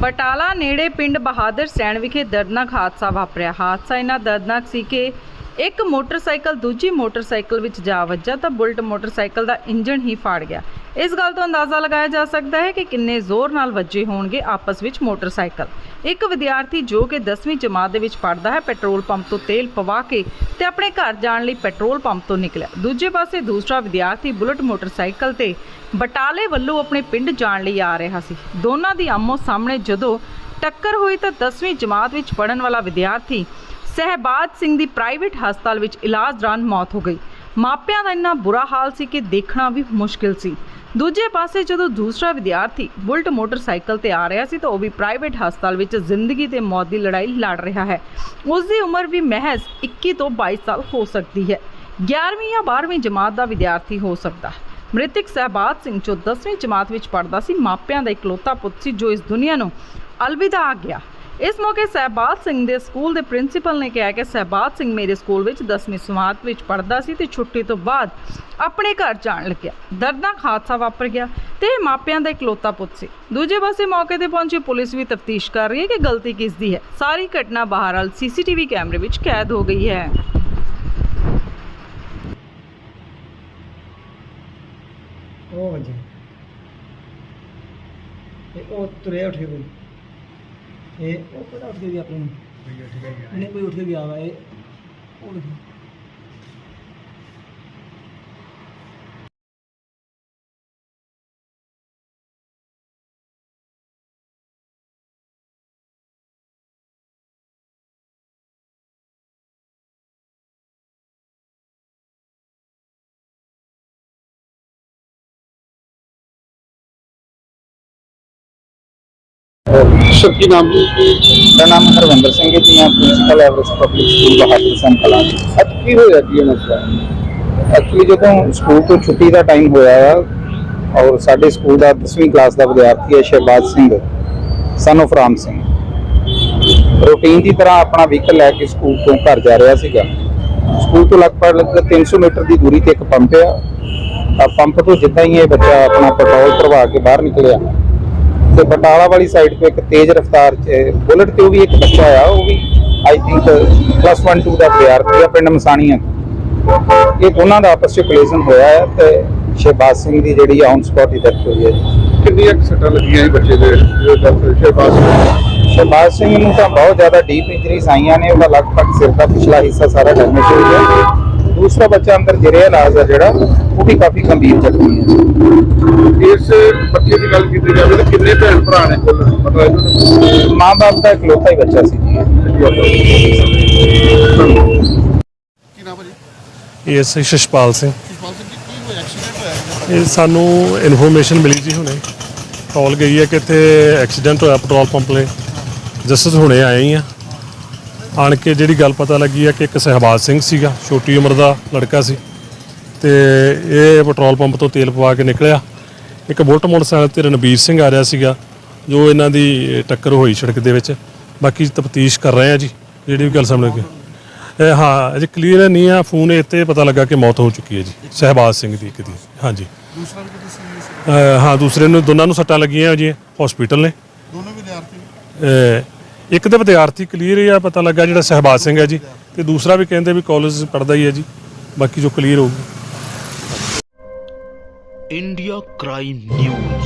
ਬਟਾਲਾ ਨੇੜੇ ਪਿੰਡ ਬਹਾਦਰ ਸੈਣ ਵਿਖੇ ਦਰਦਨਾਕ ਹਾਦਸਾ ਵਾਪਰਿਆ। ਹਾਦਸਾ ਇੰਨਾ ਦਰਦਨਾਕ ਸੀ ਕਿ ਇੱਕ ਮੋਟਰਸਾਈਕਲ ਦੂਜੀ ਮੋਟਰਸਾਈਕਲ ਵਿੱਚ ਜਾ ਵੱਜਾ ਤਾਂ ਬੁਲਟ ਮੋਟਰਸਾਈਕਲ ਦਾ ਇੰਜਣ ਹੀ ਫਾੜ ਗਿਆ। ਇਸ ਗੱਲ ਤੋਂ ਅੰਦਾਜ਼ਾ ਲਗਾਇਆ ਜਾ ਸਕਦਾ ਹੈ ਕਿ ਕਿੰਨੇ ਜ਼ੋਰ ਨਾਲ ਵੱਜੇ ਹੋਣਗੇ ਆਪਸ ਵਿੱਚ ਮੋਟਰਸਾਈਕਲ। ਇੱਕ ਵਿਦਿਆਰਥੀ ਜੋ ਕਿ 10ਵੀਂ ਜਮਾਤ ਦੇ ਵਿੱਚ ਪੜ੍ਹਦਾ ਹੈ, ਪੈਟਰੋਲ ਪੰਪ ਤੋਂ ਤੇਲ ਪਵਾ ਕੇ ਤੇ ਆਪਣੇ ਘਰ ਜਾਣ ਲਈ ਪੈਟਰੋਲ ਪੰਪ ਤੋਂ ਨਿਕਲਿਆ। ਦੂਜੇ ਪਾਸੇ ਦੂਸਰਾ ਵਿਦਿਆਰਥੀ ਬੁਲਟ ਮੋਟਰਸਾਈਕਲ ਤੇ ਬਟਾਲੇ ਵੱਲੋਂ ਆਪਣੇ ਪਿੰਡ ਜਾਣ ਲਈ ਆ ਰਿਹਾ ਸੀ। ਦੋਨਾਂ ਦੀ ਆਮੋ ਸਾਹਮਣੇ ਜਦੋਂ ਟੱਕਰ ਹੋਈ ਤਾਂ 10ਵੀਂ ਜਮਾਤ ਵਿੱਚ ਪੜਨ ਵਾਲਾ ਵਿਦਿਆਰਥੀ ਸਹਿਬਾਜ ਸਿੰਘ ਦੀ ਪ੍ਰਾਈਵੇਟ ਹਸਪਤਾਲ ਵਿੱਚ ਇਲਾਜ ਦੌਰਾਨ ਮੌਤ ਹੋ ਗਈ। ਮਾਪਿਆਂ ਦਾ ਇੰਨਾ ਬੁਰਾ ਹਾਲ ਸੀ ਕਿ ਦੇਖਣਾ ਵੀ ਮੁਸ਼ਕਿਲ ਸੀ। ਦੂਜੇ ਪਾਸੇ ਜਦੋਂ ਦੂਸਰਾ ਵਿਦਿਆਰਥੀ ਬੁਲਟ ਮੋਟਰਸਾਈਕਲ ਤੇ ਆ ਰਿਹਾ ਸੀ ਤਾਂ ਉਹ ਵੀ ਪ੍ਰਾਈਵੇਟ ਹਸਪਤਾਲ ਵਿੱਚ ਜ਼ਿੰਦਗੀ ਤੇ ਮੌਤ ਦੀ ਲੜਾਈ ਲੜ ਰਿਹਾ ਹੈ। ਉਸ ਦੀ ਉਮਰ ਵੀ ਮਹਿਜ਼ 21 ਤੋਂ 22 ਸਾਲ ਹੋ ਸਕਦੀ ਹੈ। 11ਵੀਂ ਜਾਂ 12ਵੀਂ ਜਮਾਤ ਦਾ ਵਿਦਿਆਰਥੀ ਹੋ ਸਕਦਾ ਹੈ। ਮ੍ਰਿਤਕ ਸਹਿਬਾਜ ਸਿੰਘ ਜੋ 10ਵੀਂ ਜਮਾਤ ਵਿੱਚ ਪੜ੍ਹਦਾ ਸੀ, ਮਾਪਿਆਂ ਦਾ ਇਕਲੌਤਾ ਪੁੱਤ ਸੀ ਜੋ ਇਸ ਦੁਨੀਆ ਨੂੰ ਅਲਵਿਦਾ ਆ ਗਿਆ। ਇਸ ਮੌਕੇ ਸਹਿਬਾਜ ਸਿੰਘ ਦੇ ਸਕੂਲ ਦੇ ਪ੍ਰਿੰਸੀਪਲ ਨੇ ਕਿਹਾ ਕਿ ਸਹਿਬਾਜ ਸਿੰਘ ਮੇਰੇ ਸਕੂਲ ਵਿੱਚ 10ਵੀਂ ਜਮਾਤ ਵਿੱਚ ਪੜ੍ਹਦਾ ਸੀ ਤੇ ਛੁੱਟੀ ਤੋਂ ਬਾਅਦ ਆਪਣੇ ਘਰ ਜਾਣ ਲੱਗਿਆ। ਦਰਦਨਾਕ ਹਾਦਸਾ ਵਾਪਰ ਗਿਆ ਤੇ ਇਹ ਮਾਪਿਆਂ ਦਾ ਇਕਲੌਤਾ ਪੁੱਤ ਸੀ। ਦੂਜੇ ਪਾਸੇ ਮੌਕੇ ਤੇ ਪਹੁੰਚੀ ਪੁਲਿਸ ਵੀ ਤਫਤੀਸ਼ ਕਰ ਰਹੀ ਹੈ ਕਿ ਗਲਤੀ ਕਿਸ ਦੀ ਹੈ। ਸਾਰੀ ਘਟਨਾ ਬਹਰਹਾਲ ਸੀਸੀਟੀਵੀ ਕੈਮਰੇ ਵਿੱਚ ਕੈਦ ਹੋ ਗਈ ਹੈ। ਉਹ ਵਜੇ। ਤੇ ਉਹ ਤੁਰੇ ਉੱਠੇ ਕੋਈ। ਇਹ ਉਹ ਕਿਹੜਾ ਉੱਠ ਕੇ ਗਿਆ ਆਪਣੇ ਨੂੰ। ਨਹੀਂ ਕੋਈ ਉੱਠ ਕੇ ਗਿਆ ਵਾ ਇਹ ਉਹ ਸਰ ਕੀ ਨਾਮ ਜੀ ਮੇਰਾ ਨਾਮ ਹਰਵਿੰਦਰ ਸਿੰਘ ਹੈ ਜੀ ਮੈਂ principal average public school Bahadar Singh Kalan ji. ਅੱਜ ਕੀ ਹੋਇਆ ਜੀ ਇਹ ਮਸਲਾ ਐਕਚੁਅਲੀ ਜਦੋਂ ਸਕੂਲ ਤੋਂ ਛੁੱਟੀ ਦਾ ਟਾਈਮ ਹੋਇਆ ਆ ਔਰ ਸਾਡੇ ਸਕੂਲ ਦਾ 10ਵੀਂ ਕਲਾਸ ਦਾ ਵਿਦਿਆਰਥੀ ਹੈ Shahbaz Singh son of Ram Singh. Routine ਦੀ ਤਰ੍ਹਾਂ ਆਪਣਾ ਵਹੀਕਲ ਲੈ ਕੇ ਸਕੂਲ ਤੋਂ ਘਰ ਜਾ ਰਿਹਾ ਸੀਗਾ। ਸਕੂਲ ਤੋਂ ਲਗਭਗ 300 ਮੀਟਰ ਦੀ ਦੂਰੀ ਤੇ ਇੱਕ ਪੰਪ ਆ। ਪੰਪ ਤੋਂ ਜਿੱਦਾਂ ਹੀ ਇਹ ਬੱਚਾ ਆਪਣਾ ਪੈਟਰੋਲ ਭਰਵਾ ਕੇ ਬਾਹਰ ਨਿਕਲਿਆ ਤੇ ਬਟਾਲਾ ਵਾਲੀ ਸਾਈਡ ਤੋਂ ਇੱਕ ਤੇਜ਼ ਰਫ਼ਤਾਰ 'ਚ ਬੁਲਟ ਤੇ ਉਹ ਵੀ ਇੱਕ ਬੱਚਾ ਆ ਉਹ ਵੀ ਆਈ ਥਿੰਕ ਪਲੱਸ 1 2 ਦਾ ਵਿਦਿਆਰਥੀ ਆ ਪਿੰਡ ਮਸਾਣੀਆਂ ਇਹ ਦੋਨਾਂ ਦਾ ਆਪਸ 'ਚ ਕੋਲੀਜ਼ਨ ਹੋਇਆ ਹੈ ਤੇ ਸ਼ਹਿਬਾਜ਼ ਸਿੰਘ ਦੀ ਜਿਹੜੀ ਔਨ ਸਪੌਟ ਹੀ ਡੈਥ ਹੋਈ ਹੈ ਜੀ। ਕਿੰਨੀਆਂ ਸੱਟਾਂ ਲੱਗੀਆਂ ਜੀ ਬੱਚੇ ਦੇ? ਸ਼ਹਿਬਾਜ਼ ਸ਼ਹਿਬਾਜ਼ ਸਿੰਘ ਨੂੰ ਤਾਂ ਬਹੁਤ ਜ਼ਿਆਦਾ ਡੀਪ ਇੰਜਰੀਜ਼ ਆਈਆਂ ਨੇ ਉਹਦਾ ਲਗਭਗ ਸਿਰ ਦਾ ਪਿਛਲਾ ਹਿੱਸਾ ਸਾਰਾ ਡੈਮੇਜ ਹੋ। ਗਿਆ ਦੂਸਰਾ ਬੱਚਾ ਅੰਦਰ ਜਿਹੜੇ ਇਲਾਜ ਆ ਜਿਹੜਾ ਉਹ ਵੀ ਕਾਫੀ ਗੰਭੀਰ ਜ਼ਖਮੀ ਹੈ ਇਸ ਬੱਚੇ ਦੀ ਗੱਲ ਕੀਤੀ ਜਾਵੇ ਤਾਂ ਕਿੰਨੇ ਭੈਣ ਭਰਾ ਨੇ ਮਤਲਬ ਇਹਨਾਂ ਮਾਂ-ਬਾਪ ਦਾ ਇਕਲੌਤਾ ਹੀ ਬੱਚਾ ਸੀ। ਜੀ ਕੀ ਨਾਮ ਹੈ ਜੀ? ਇਹ ਸੀ ਸ਼ਸ਼ਪਾਲ ਸਿੰਘ। ਸ਼ਿਸ਼ਪਾਲ ਸਿੰਘ ਜੀ ਕੀ ਹੋਇਆ ਐਕਸੀਡੈਂਟ ਹੋਇਆ ਇਹ ਸਾਨੂੰ ਇਨਫੋਰਮੇਸ਼ਨ ਮਿਲੀ ਜੀ ਹੁਣੇ। ਕਾਲ ਗਈ ਹੈ ਕਿ ਇੱਥੇ ਐਕਸੀਡੈਂਟ ਹੋਇਆ ਪੈਟਰੋਲ ਪੰਪ 'ਤੇ। ਜਸਟ ਹੁਣੇ ਆਏ ਹੀ ਆ। ਆਣ ਕੇ ਜਿਹੜੀ ਗੱਲ ਪਤਾ ਲੱਗੀ ਹੈ ਕਿ ਇੱਕ ਸਹਿਬਾਜ਼ ਸਿੰਘ ਸੀਗਾ ਛੋਟੀ ਉਮਰ ਦਾ ਲੜਕਾ ਸੀ। ਤੇ ਇਹ ਪੈਟਰੋਲ ਪੰਪ ਤੋਂ ਤੇਲ ਪਵਾ ਕੇ ਨਿਕਲਿਆ। ਇੱਕ ਬੁਲਟ ਮੋਟਰਸਾਈਕਲ ਤੇ ਰਣਬੀਰ ਸਿੰਘ ਆ ਰਿਹਾ ਸੀਗਾ। ਜੋ ਇਹਨਾਂ ਦੀ ਟੱਕਰ ਹੋਈ ਸੜਕ ਦੇ ਵਿੱਚ ਬਾਕੀ ਤਫਤੀਸ਼ ਕਰ ਰਹੇ ਆ ਜੀ ਜਿਹੜੀ ਵੀ ਗੱਲ ਸਾਹਮਣੇ ਆਈ ਇਹ ਹਾਂ ਅਜੇ ਕਲੀਅਰ ਨਹੀਂ ਆ ਫੋਨ ਇੱਥੇ ਪਤਾ ਲੱਗਾ ਕਿ ਮੌਤ ਹੋ ਚੁੱਕੀ ਹੈ ਜੀ ਸਹਿਬਾਜ਼ ਸਿੰਘ ਦੀ ਇੱਕ ਦੀ ਹਾਂਜੀ ਦੂਸਰਾ ਵੀ ਕਿਸੇ ਅਹ ਹਾਂ ਦੂਸਰੇ ਨੂੰ ਦੋਨਾਂ ਨੂੰ ਸੱਟਾਂ ਲੱਗੀਆਂ ਜੀ ਹਸਪੀਟਲ ਨੇ ਦੋਨੋਂ ਵਿਦਿਆਰਥੀ ਅਹ ਇੱਕ ਦੇ ਵਿਦਿਆਰਥੀ ਕਲੀਅਰ ਹੀ ਆ ਪਤਾ ਲੱਗਾ ਜਿਹੜਾ ਸਹਿਬਾਜ਼ ਸਿੰਘ ਹੈ ਜੀ ਤੇ ਦੂਸਰਾ ਵੀ ਕਹਿੰਦੇ ਵੀ ਕਾਲਜ ਪੜਦਾ ਹੀ ਹੈ ਜੀ ਬਾਕੀ ਜੋ ਕਲੀਅਰ ਹੋਊਗੀ इंडिया क्राइम न्यूज